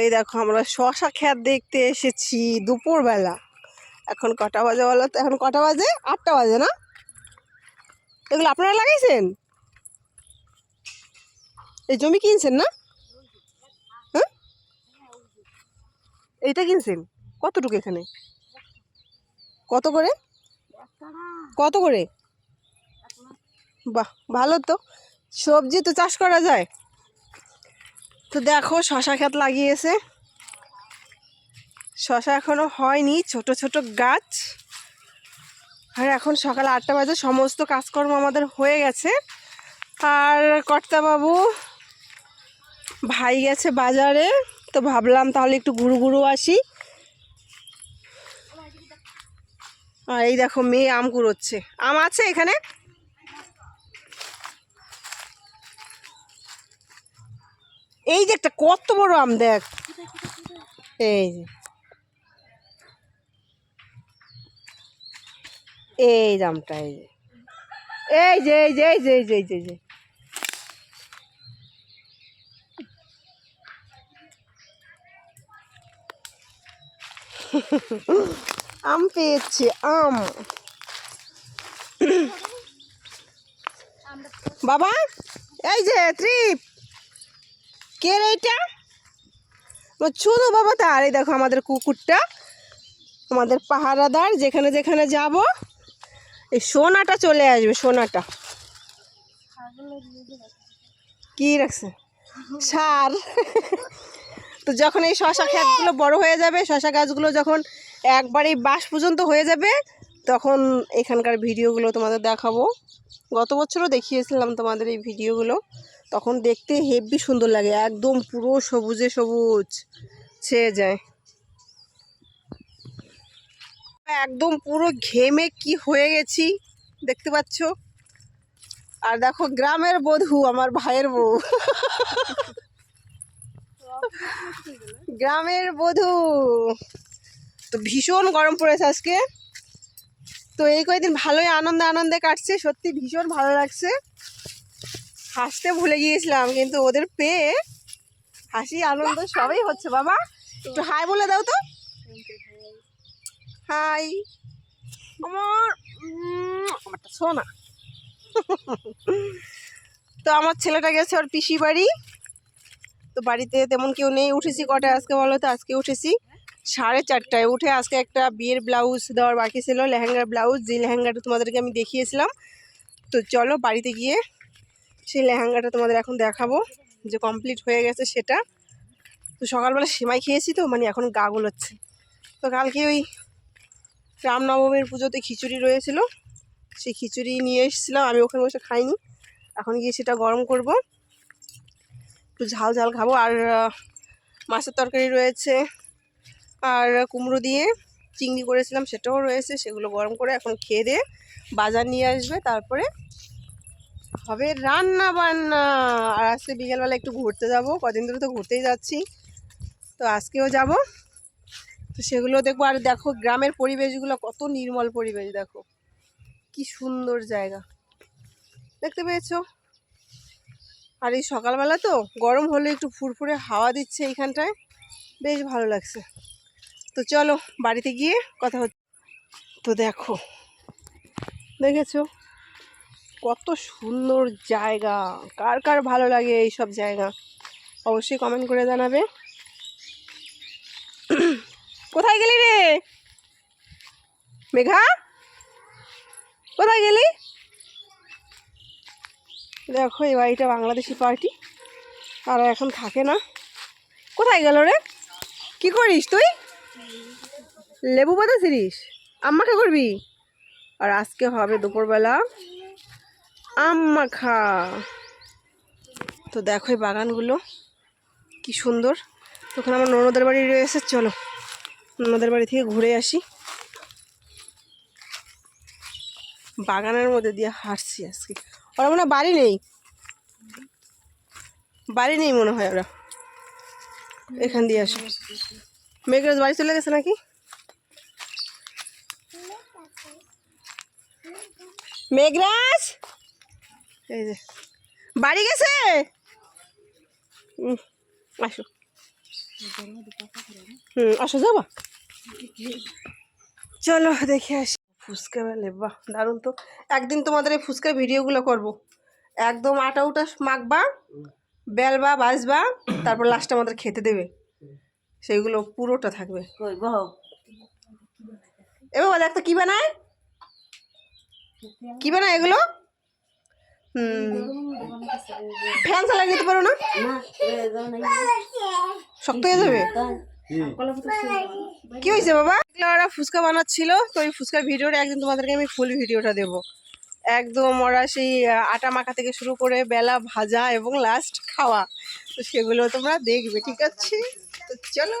এই দেখো আমরা শশা খ্যাত দেখতে এসেছি দুপুরবেলা। এখন কটা বাজে বলো তো? এখন কটা বাজে? আটটা বাজে না? এগুলো আপনারা লাগাইছেন? এই জমি কিনছেন না? হ্যাঁ? এইটা কিনছেন? কতটুকু এখানে? কত করে? কত করে? বাহ, ভালো তো। সবজি তো চাষ করা যায়। তো দেখো শশা ক্ষেত লাগিয়েছে। শশা এখনও হয়নি, ছোট ছোট গাছ। আর এখন সকাল আটটা বাজে, সমস্ত কাজকর্ম আমাদের হয়ে গেছে। আর কর্তাবাবু ভাই গেছে বাজারে, তো ভাবলাম তাহলে একটু ঘুরু ঘুরু আসি। আর এই দেখো মেয়ে আম কুড়োচ্ছে। আম আছে এখানে? এই যে একটা কত বড় আম, দেখ। এই যে। এই যে আমটা, এই যে। এই যে এই যে এই যে এই যে এই যে এই যে। আম পেয়েছি, আম। বাবা, এই যে, ত্রিপ। কে এটা? শুধু বাবা তার, এই দেখো আমাদের কুকুরটা। আমাদের পাহারাদার, যেখানে যেখানে যাব, এই সোনাটা চলে আসবে, সোনাটা। কি রাখছে? সার। তো যখন এই শশা ক্ষেতগুলো বড় হয়ে যাবে, শশা গাছগুলো যখন একবারেই বাস পর্যন্ত হয়ে যাবে, তখন এখানকার ভিডিওগুলো তোমাদের দেখাবো। গত বছরও দেখিয়েছিলাম তোমাদের এই ভিডিওগুলো। তখন দেখতে হেভি সুন্দর লাগে, একদম পুরো সবুজে সবুজ, ছেয়ে যায়। একদম পুরো ঘেমে কি হয়ে গেছি, দেখতে পাচ্ছ? আর দেখো গ্রামের বধূ, আমার ভাইয়ের বউ। গ্রামের বধূ। তো ভীষণ গরম পড়েছে আজকে। তো এই কয়েকদিন ভালোই আনন্দে আনন্দে কাটছে, সত্যি ভীষণ ভালো লাগছে। হাসতে ভুলে গিয়েছিলাম, কিন্তু ওদের পেয়ে হাসি, আনন্দ সবই হচ্ছে। বাবা, একটু হাই বলে দাও তো। হাই। আমার আমারটা শোনা তো আমার ছেলেটা গেছে ওর পিসি বাড়ি। তো বাড়িতে তেমন কেউ নেই, উঠেছি কটায় আজকে বলো তো, আজকে উঠেছি। সাড়ে চারটায় উঠে আজকে একটা বিয়ের ব্লাউজ দেওয়ার বাকি ছিল, লেহেঙ্গার ব্লাউজ যে লেহেঙ্গাটা তোমাদেরকে আমি দেখিয়েছিলাম। তো চলো বাড়িতে গিয়ে সেই লেহেঙ্গাটা তোমাদের এখন দেখাবো, যে কমপ্লিট হয়ে গেছে সেটা। তো সকালবেলা সেমাই খেয়েছি তো মানে এখন গা গুলোচ্ছে। তো কালকে ওই রামনবমীর পুজোতে খিচুড়ি রয়েছিল, সেই খিচুড়ি নিয়ে এসেছিলাম, আমি ওখানে বসে খাইনি। এখন গিয়ে সেটা গরম করব, একটু ঝাল ঝাল খাব। আর মাছের তরকারি রয়েছে আর কুমড়ো দিয়ে চিংড়ি করেছিলাম, সেটাও রয়েছে, সেগুলো গরম করে এখন খেয়ে দিয়ে বাজার নিয়ে আসবে। তারপরে হবে রান্না বান্না। আর আজকে বিকেলবেলা একটু ঘুরতে যাব, কদিন ধরে তো ঘুরতেই যাচ্ছি। তো আজকেও যাব। তো সেগুলো দেখব, আর দেখো গ্রামের পরিবেশগুলো কত নির্মল পরিবেশ, দেখো। কি সুন্দর জায়গা। দেখতে পেয়েছ? আর এই সকালবেলা তো গরম হলে একটু ফুরফুরে হাওয়া দিচ্ছে এইখানটায়। বেশ ভালো লাগছে। তো চলো বাড়িতে গিয়ে কথা হচ্ছে। তো দেখো, দেখেছ? কত সুন্দর জায়গা। কার কার ভালো লাগে এই সব জায়গা? অবশ্যই কমেন্ট করে জানাবে। কোথায় গেলি রে? মেঘা? কোথায় গেলি? দেখো, এই বাড়িটা বাংলাদেশি পার্টি। আর এখন থাকে না। কোথায় গেল রে? কি করিস তুই? লেবু বাতাছিস আম্মাকে করবি? আর আজকে হবে দুপুরবেলা আম মাখা তো দেখো এই বাগানগুলো কি সুন্দর। তখন আমার ননদের বাড়ি রয়েছে, চলো। ননদের বাড়ি থেকে ঘুরে আসি। বাগানের মধ্যে দিয়ে হাঁটছি আজকে। ওরা মনে বাড়ি নেই। বাড়ি নেই মনে হয় ওরা। এখান দিয়ে আসো। মেঘরাজ বাড়ি চলে গেছে নাকি? মেঘরাজ! এই যে, বাড়ি গেছে? আসো। হুম, আসো, যাবা। চলো, দেখে আসি। ফুচকা বেলে, বাহ, দারুণ তো। একদিন তোমাদের এই ফুচকার ভিডিওগুলো করব। একদম আটা উটা মাখবা, বেলবা, বাজবা, তারপর লাস্টে আমাদের খেতে দেবে। সেইগুলো পুরোটা থাকবে। এবার বলে একটা কী বানায়? কী বানায় এগুলো? ফ্যান চালিয়ে নিতে পারো না? শক্ত হয়ে যাবে? কি হয়েছে বাবা? ওরা ফুচকা বানাচ্ছিল তো ওই ফুচকার ভিডিওটা একদিন তোমাদেরকে আমি ফুল ভিডিওটা দেবো। একদম ওরা সেই আটা মাখা থেকে শুরু করে বেলা ভাজা এবং লাস্ট খাওয়া। তো সেগুলো তোমরা দেখবে ঠিক আছে? তো চলো